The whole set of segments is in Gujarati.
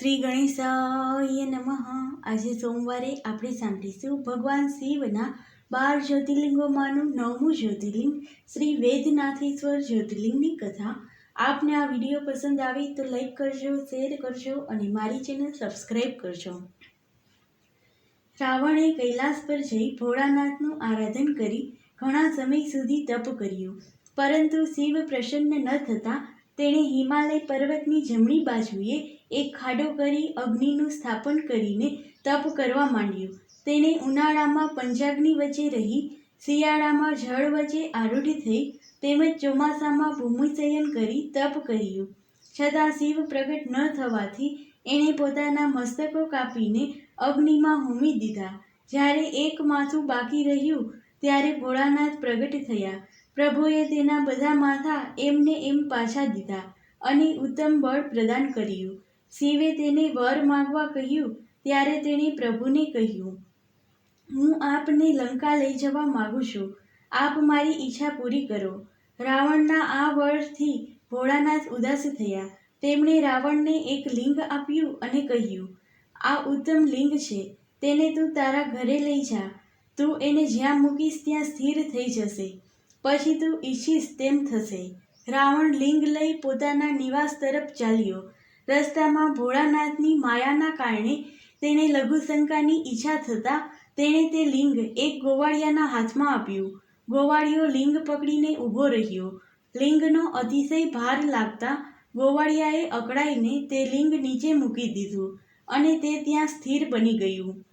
શ્રી ગણેશાય નમઃ. આજે સોમવારે આપણે સાંભળીશું ભગવાન શિવના બાર જ્યોતિર્લિંગોમાંનું નવમું જ્યોતિર્લિંગ, શ્રી વેદનાથેશ્વર જ્યોતિર્લિંગની કથા. આપને આ વીડિયો પસંદ આવે તો લાઈક કરજો, શેર કરજો અને મારી ચેનલ સબસ્ક્રાઈબ કરજો. રાવણે કૈલાસ પર જઈ ભોળાનાથનું આરાધન કરી ઘણા સમય સુધી તપ કર્યું. પરંતુ શિવ પ્રસન્ન ન થતાં તેણે હિમાલય પર્વતની જમણી બાજુએ એક ખાડો કરી અગ્નિનું સ્થાપન કરીને તપ કરવા માંડ્યું. તેણે ઉનાળામાં પંજાબની વચ્ચે રહી, શિયાળામાં જળ વચ્ચે આરૂઢ થઈ, તેમજ ચોમાસામાં ભૂમિશયન કરી તપ કર્યું. છતાં શિવ પ્રગટ ન થવાથી એણે પોતાના મસ્તકો કાપીને અગ્નિમાં હોમી દીધા. જ્યારે એક માથું બાકી રહ્યું, ત્યારે ભોળાનાથ પ્રગટ થયા. પ્રભુએ તેના બધા માથા એમને એમ પાછા દીધા અને ઉત્તમ બળ પ્રદાન કર્યું. શિવે તેને વર માગવા કહ્યું, ત્યારે તેણે પ્રભુને કહ્યું, હું આપને લંકા લઈ જવા માગું છું. આપ મારી ઈચ્છા પૂરી કરો. રાવણના આ વરથી ભોળાનાથ ઉદાસ થયા. તેમણે રાવણને એક લિંગ આપ્યું અને કહ્યું, આ ઉત્તમ લિંગ છે, તેને તું તારા ઘરે લઈ જા. તું એને જ્યાં મૂકીશ ત્યાં સ્થિર થઈ જશે. પછી તું ઈચ્છીશ તેમ થશે. રાવણ લિંગ લઈ પોતાના નિવાસ તરફ ચાલ્યો. રસ્તામાં ભોળાનાથની માયાના કારણે તેને લઘુશંકાની ઈચ્છા થતાં તેણે તે લિંગ એક ગોવાળિયાના હાથમાં આપ્યું. ગોવાળિયો લિંગ પકડીને ઊભો રહ્યો. લિંગનો અતિશય ભાર લાગતા ગોવાળિયાએ અકળાઈને તે લિંગ નીચે મૂકી દીધું અને તે ત્યાં સ્થિર બની ગયું.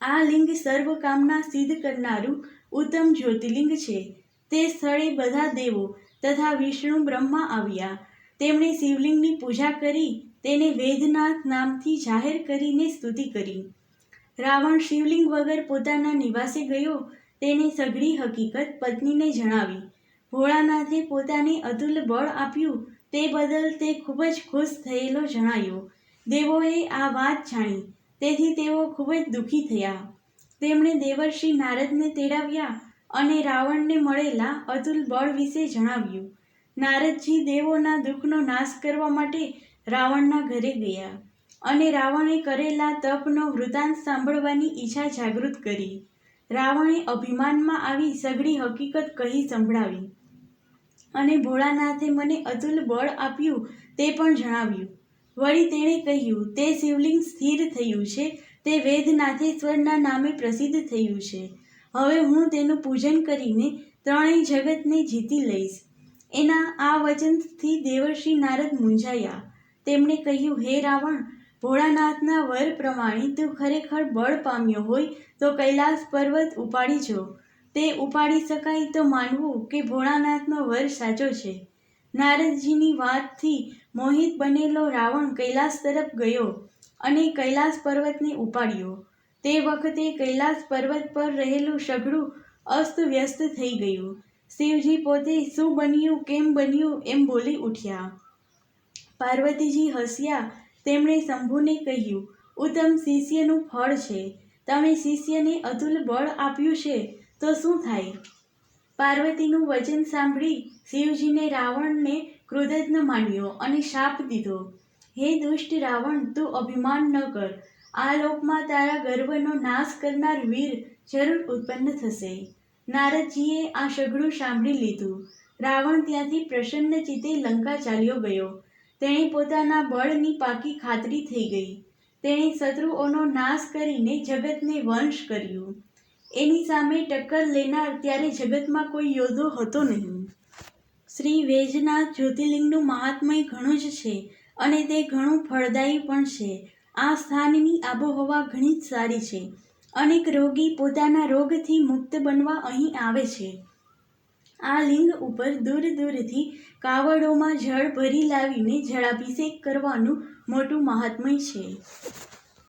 આ લિંગ સર્વ કામના સિદ્ધ કરનારું ઉત્તમ જ્યોતિર્લિંગ છે. તે સ્થળે બધા દેવો તથા વિષ્ણુ બ્રહ્મા આવ્યા. તેમણે શિવલિંગની પૂજા કરી, તેને વેદનાથ નામથી જાહેર કરીને સ્તુતિ કરી. રાવણ શિવલિંગ વગર પોતાના નિવાસે ગયો, તેને સઘળી હકીકત પત્નીને જણાવી. ભોળાનાથે પોતાને અતુલ બળ આપ્યું, તે બદલ તે ખૂબ જ ખુશ થયેલો જણાયો. દેવોએ આ વાત જાણી, તેથી તેઓ ખૂબ જ દુઃખી થયા. તેમણે દેવર્ષિ નારદને તેડાવ્યા. અને રાવણને મળેલા અતુલ બળ વિશે જણાવ્યું. નારદજી દેવોના દુઃખનો નાશ કરવા માટે રાવણના ઘરે ગયા અને રાવણે કરેલા તપનો વૃતાંત સાંભળવાની ઈચ્છા જાગૃત કરી. રાવણે અભિમાનમાં આવી સઘળી હકીકત કહી સંભળાવી અને ભોળાનાથે મને અતુલ બળ આપ્યું તે પણ જણાવ્યું. વળી તેણે કહ્યું, તે શિવલિંગ સ્થિર થયું છે, તે વેદનાથેશ્વરના નામે પ્રસિદ્ધ થયું છે. હવે હું તેનું પૂજન કરીને ત્રણેય જગતને જીતી લઈશ. એના આ વચનથી દેવર્ષિ નારદ મૂંઝાયા. તેમણે કહ્યું, હે રાવણ, ભોળાનાથના વર પ્રમાણે તું ખરેખર બળ પામ્યો હોય તો કૈલાસ પર્વત ઉપાડી જો. તે ઉપાડી શકાય તો માનવું કે ભોળાનાથનો વર સાચો છે. નારદજીની વાતથી મોહિત બનેલો રાવણ કૈલાસ તરફ ગયો અને કૈલાસ પર્વતને ઉપાડ્યો. તે વખતે કૈલાસ પર્વત પર રહેલું સઘળું અસ્ત વ્યસ્ત થઈ ગયું. શિવજી પોતે શું બન્યું, કેમ બન્યું એમ બોલી ઉઠ્યા. પાર્વતીજી હસ્યા. તેમણે શંભુને કહ્યું, ઉત્તમ શિષ્યનું ફળ છે. તમે શિષ્યને અતુલ બળ આપ્યું છે, તો શું થાય? પાર્વતીનું વચન સાંભળી શિવજીને રાવણને કૃતજ્ઞ માન્યો અને શાપ દીધો. હે દુષ્ટ રાવણ, તું અભિમાન ન કર. આ લોકમાં તારા ગર્વનો નાશ કરનાર વીર જરૂર ઉત્પન્ન થશે. નારદજીએ આ સઘળું સાંભળી લીધું. રાવણ ત્યાંથી પ્રસન્ન ચિત્તે લંકા ચાલ્યો ગયો. તેણે પોતાના બળની પાકી ખાતરી થઈ ગઈ. તેણે શત્રુઓનો નાશ કરીને જગતને વંશ કર્યું. એની સામે ટક્કર લેનાર ત્યારે જગતમાં કોઈ યોદ્ધો હતો નહીં. શ્રી વેજના જ્યોતિર્લિંગનું મહાત્મય ઘણું જ છે અને તે ઘણું ફળદાયી પણ છે. આ સ્થાનની આબોહવા ઘણી જ સારી છે. અનેક રોગી પોતાના રોગથી મુક્ત બનવા અહીં આવે છે. આ લિંગ ઉપર દૂર દૂરથી કાવડોમાં જળ ભરી લાવીને જળાભિષેક કરવાનું મોટું મહાત્મય છે.